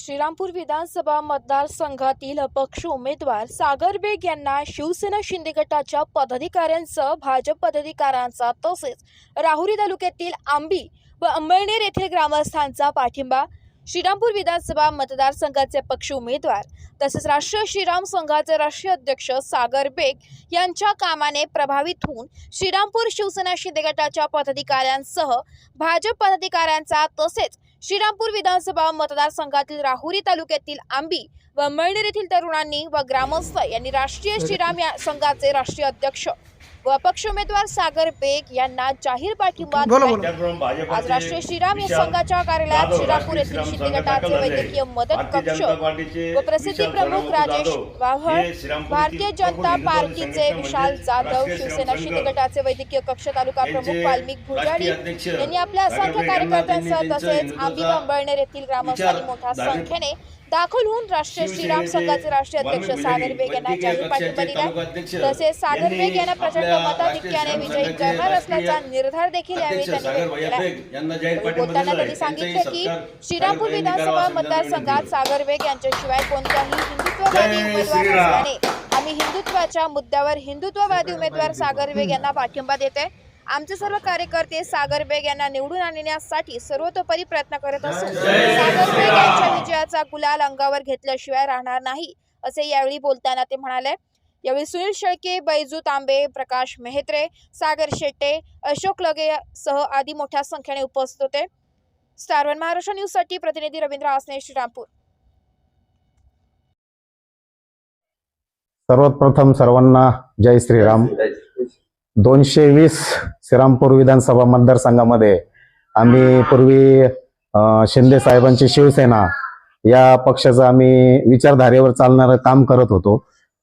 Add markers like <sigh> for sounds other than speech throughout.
श्रीरामपूर विधानसभा मतदारसंघातील अपक्ष उमेदवार सागर बेग यांना शिवसेना शिंदे गटाच्या पदाधिकाऱ्यांसह भाजप पदाधिकाऱ्यांचा तसेच राहुरी तालुक्यातील आंबी व अंबळनेर येथील ग्रामस्थांचा पाठिंबा. श्रीरामपूर विधानसभा मतदारसंघाचे पक्ष उमेदवार तसेच राष्ट्रीय श्रीराम संघाचे राष्ट्रीय अध्यक्ष सागर बेग यांच्या कामाने प्रभावित होऊन श्रीरामपूर शिवसेना शिंदे गटाच्या पदाधिकाऱ्यांसह भाजप पदाधिकाऱ्यांचा तसेच श्रीरामपूर विधानसभा मतदारसंघातील राहुरी तालुक्यातील आंबी व अंबळनेर येथील तरुणांनी व ग्रामस्थ यांनी राष्ट्रीय श्रीराम या संघाचे राष्ट्रीय अध्यक्ष व अपक्ष उमेदवार सागर बेग यांना जाहीर पाठिंबा आज राष्ट्रीय श्रीराम या संघाच्या कार्यालयात श्रीरामपूर येथील शिंदे गटाचे वैद्यकीय मदत कक्ष व प्रसिद्धी प्रमुख राजेश श्रीरामपूर भारतीय जनता पार्टीचे हिंदू विशाल जाधव शिवसेना शिंदे गटाचे वैद्यकीय कक्ष तालुका प्रमुख वाल्मिक भुजाडी यांनी आपल्या असंख्य कार्यकर्त्यांसह तसेच आंबी अंबळनेर येथील ग्रामस्थांनी मोठ्या संख्येने दाखल होऊन राष्ट्रीय श्रीराम संघाचे राष्ट्रीय अध्यक्ष सागर बेग यांना जाहीर पाठिंबा दिला तसेच सागर बेग यांना प्रचंड मताधिक्याने विजयी करणार असल्याचा निर्धार देखील यावेळी त्यांनी व्यक्त केला बोलताना त्यांनी आहे. सांगितलं की श्रीरामपूर विधानसभा मतदारसंघात सागर बेग यांच्याशिवाय कोणत्याही हिंदुत्ववादी उमेदवार. नसल्याने आम्ही हिंदुत्वाच्या मुद्द्यावर हिंदुत्ववादी उमेदवार सागर बेग यांना पाठिंबा देते आमचे सर्व कार्यकर्ते सागर बेग यांना निवडून आणण्यासाठी सर्वतोपरी प्रयत्न करत असून सागर बेग यांच्या विजयाचा गुलाल अंगावर घेतल्याशिवाय राहणार नाही असे यावेळी बोलताना ते म्हणाले. यावेळी सुनील शेळके बैजू तांबे प्रकाश मेहत्रे सागर शेट्टे अशोक लगे सह आदी मोठ्या संख्येने उपस्थित होते. स्टार वन महाराष्ट्र न्यूजसाठी प्रतिनिधी रवींद्र आसने श्रीरामपूर. सर्वात प्रथम सर्वांना जय श्रीराम. दोनशे वीस श्रीरामपूर विधानसभा मतदारसंघामध्ये आम्ही पूर्वी शिंदे साहेबांची शिवसेना या पक्षाचं आम्ही विचारधारेवर चालणारं काम करत होतो.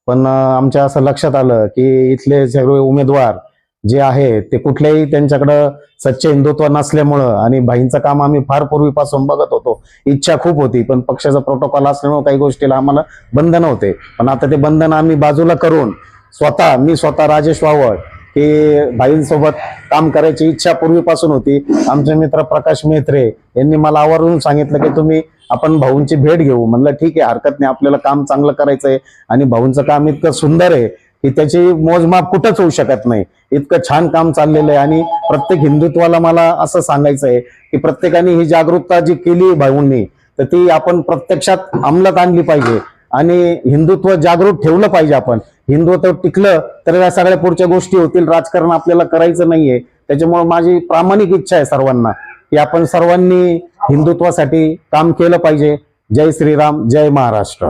पण आमच्या असं लक्षात आलं की इथले सगळे उमेदवार जे आहे ते कुठल्याही त्यांच्याकडं सच्च हिंदुत्व नसल्यामुळं आणि भाईंचं काम आम्ही फार पूर्वीपासून बघत होतो. इच्छा खूप होती पण पक्षाचा प्रोटोकॉल असल्यामुळे काही गोष्टीला आम्हाला बंधन होते पण आता ते बंधन आम्ही बाजूला करून स्वतः मी स्वतः राजेश वावळ की भाईंसोबत काम करायची इच्छा पूर्वीपासून होती. आमचे मित्र प्रकाश मेत्रे यांनी मला आवर्जून सांगितलं की तुम्ही आपण भाऊंची भेट घेऊ. म्हणलं ठीक आहे हरकत नाही. आपल्याला काम चांगलं करायचंय आणि भाऊंचं काम इतकं सुंदर आहे की त्याची मोजमाप कुठंच होऊ शकत नाही. इतकं छान काम चाललेलं आहे आणि प्रत्येक हिंदुत्वाला मला असं सांगायचं आहे की प्रत्येकाने ही जागरूकता जी केली भाऊंनी तर ती आपण प्रत्यक्षात अंमलात आणली पाहिजे आणि हिंदुत्व जागृत ठेवलं पाहिजे आपण. हिंदुत्व टिकलं तर या सगळ्या पुढच्या गोष्टी होतील. राजकारण आपल्याला करायचं नाहीये. त्याच्यामुळे माझी प्रामाणिक इच्छा आहे सर्वांना की आपण सर्वांनी हिंदुत्वासाठी काम केलं पाहिजे. जय श्रीराम जय महाराष्ट्र.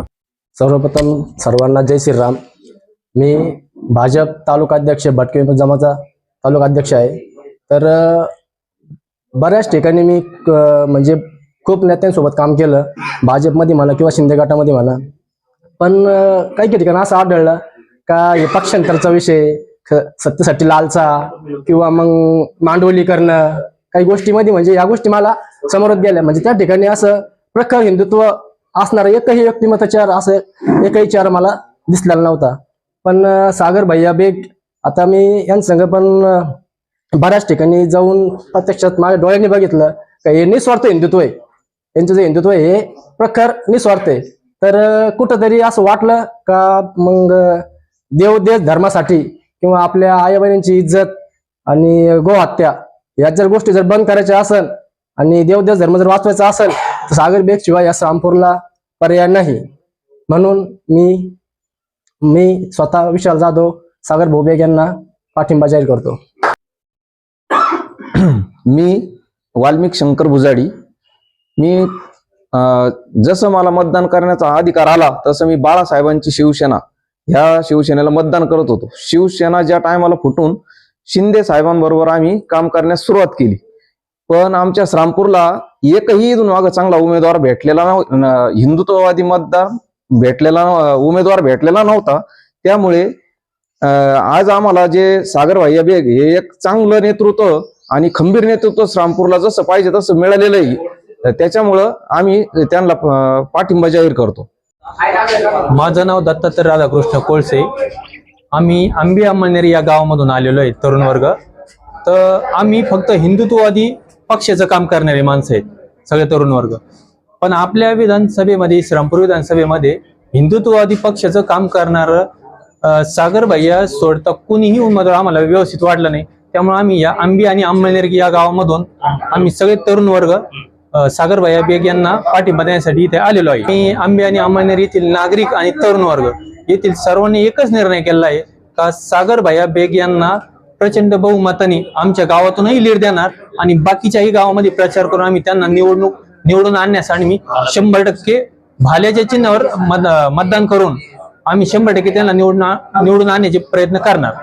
सर्वप्रथम सर्वांना जय श्रीराम. मी भाजप तालुकाध्यक्ष भटके जमाचा तालुकाध्यक्ष आहे. तर बऱ्याच ठिकाणी मी म्हणजे खूप नेत्यांसोबत काम केलं. भाजपमध्ये म्हणा किंवा शिंदे गटामध्ये म्हणा. पण काही काही ठिकाणी असं आढळलं का हे पक्षांतरचा विषय ख- सत्तेसाठी लालचा किंवा मग मांडवली करणं काही गोष्टीमध्ये म्हणजे या गोष्टी मला समोरच गेल्या. म्हणजे त्या ठिकाणी असं प्रखर हिंदुत्व असणार एकही व्यक्तिमत्वाचार असं एकही चार मला दिसलेला नव्हता. पण सागर भैया बेग आता मी यांसंग पण बऱ्याच ठिकाणी जाऊन प्रत्यक्षात माझ्या डोळ्यांनी बघितलं का हे निस्वार्थ हिंदुत्व आहे. यांचं जे हिंदुत्व आहे हे प्रखर निस्वार्थ आहे. तर कुठंतरी असं वाटलं का मग देवदेश देव धर्मासाठी किंवा आपल्या आई बहिणींची इज्जत आणि गोहत्या या जर गोष्टी जर बंद करायच्या असेल आणि देवदेश धर्म जर वाचवायचा असेल तर सागर बेग शिवाय या रामपूरला पर्याय नाही. म्हणून मी मी स्वतः विशाल जाधव सागर भोबेग यांना पाठिंबा जाहीर करतो. <coughs> मी वाल्मिक शंकर भुजाडी. मी अं, जसं मला मतदान करण्याचा अधिकार आला तसं मी बाळासाहेबांची शिवसेना ह्या शिवसेनेला मतदान करत होतो. शिवसेना ज्या टायमाला फुटून शिंदे साहेबांबरोबर आम्ही काम करण्यास सुरुवात केली. पण आमच्या श्रामपूरला एकही इथून मागं चांगला उमेदवार भेटलेला नव्ह- हिंदुत्ववादी मतदार भेटलेला उमेदवार भेटलेला नव्हता. त्यामुळे आज आम्हाला जे सागर अभेग बेग हे एक चांगलं नेतृत्व आणि खंबीर नेतृत्व श्रामपूरला जसं पाहिजे तसं मिळालेलं आहे त्याच्यामुळं आम्ही त्यांना पाठिंबा जाहीर करतो. माझं नाव दत्तात्रय राधाकृष्ण कोळसे. आम्ही आंबी अंमळनेर या गावामधून आलेलो आहे तरुण वर्ग. तर आम्ही फक्त हिंदुत्ववादी पक्षाचं काम करणारे माणसं आहेत सगळे तरुण वर्ग. पण आपल्या विधानसभेमध्ये श्रमपूर विधानसभेमध्ये हिंदुत्ववादी पक्षाचं काम करणारं सागर भैया सोडता कुणीही उमेदवार आम्हाला व्यवस्थित वाटलं नाही. त्यामुळे आम्ही या आंबी आणि अंमळनेरगी या गावामधून आम्ही सगळे तरुण वर्ग सागर भैया बेग यांना पाठिंबा देण्यासाठी इथे आलेलो आहे. मी आंबे आणि अमळनेर येथील नागरिक आणि तरुण वर्ग येथील सर्वांनी एकच निर्णय केला आहे का सागर भैया बेग यांना प्रचंड बहुमताने आमच्या गावातूनही लीड देणार आणि बाकीच्याही गावामध्ये प्रचार करून आम्ही त्यांना निवडणूक निवडून आणण्यासाठी मी शंभर टक्के भाल्याच्या चिन्हावर मत मतदान करून आम्ही शंभर टक्के त्यांना निवडून निवडून आणण्याचे प्रयत्न करणार.